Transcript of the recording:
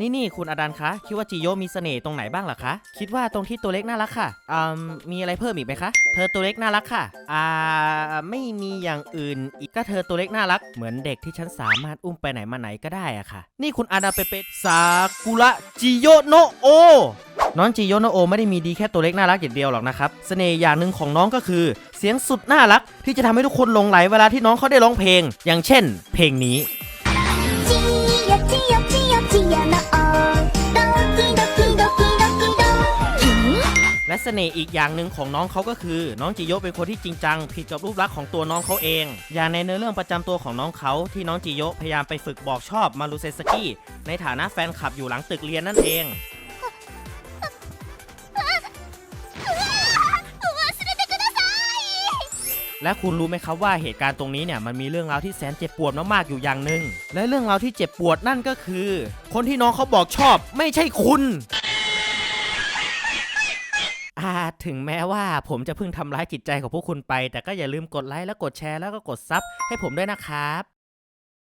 นี่นี่คุณอดันคะ คิดว่าจิโยมีเสน่ห์ตรงไหนบ้างล่ะคะ คิดว่าตรงที่ตัวเล็กน่ารักค่ะอืมมีอะไรเพิ่มอีกไหมคะ เธอตัวเล็กน่ารักค่ะ อ่า ไม่มีอย่างอื่นอีกก็เธอตัวเล็กน่ารัก เหมือนเด็กที่ฉันสามารถอุ้มไปไหนมาไหนก็ได้อะค่ะ นี่คุณอาดาเปเปซากุระจิโยโนโอ น้องจิโยโนโอไม่ได้มีดีแค่ตัวเล็กน่ารักอย่างเดียวหรอกนะครับ เสน่ห์อย่างหนึ่งของน้องก็คือ เสียงสุดน่ารัก ที่จะทำให้ทุกคนหลงไหลเวลาที่น้องเขาได้ร้องเพลง อย่างเช่น เพลงนี้ และเสน่ห์อีกอย่างหนึ่งของน้องเขาก็คือ น้องจิโยเป็นคนที่จริงจัง ผิดกับรูปลักษณ์ของตัวน้องเขาเอง อย่างในเนื้อเรื่องประจำตัวของน้องเขาที่น้องจิโยพยายามไปฝึกบอกชอบมารุเซสกี้ในฐานะแฟนคลับอยู่หลังตึกเรียนนั่นเองและคุณรู้ไหมครับว่าเหตุการณ์ตรงนี้เนี่ยมันมีเรื่องราวที่แสนเจ็บปวดมากๆอยู่อย่างหนึ่งและเรื่องราวที่เจ็บปวดนั่นก็คือ คนที่น้องเขาบอกชอบ ไม่ใช่คุณ ถึงแม้ว่าผมจะเพิ่งทำร้ายจิตใจของพวกคุณไป แต่ก็อย่าลืมกดไลค์และกดแชร์แล้วก็กดซับให้ผมด้วยนะครับ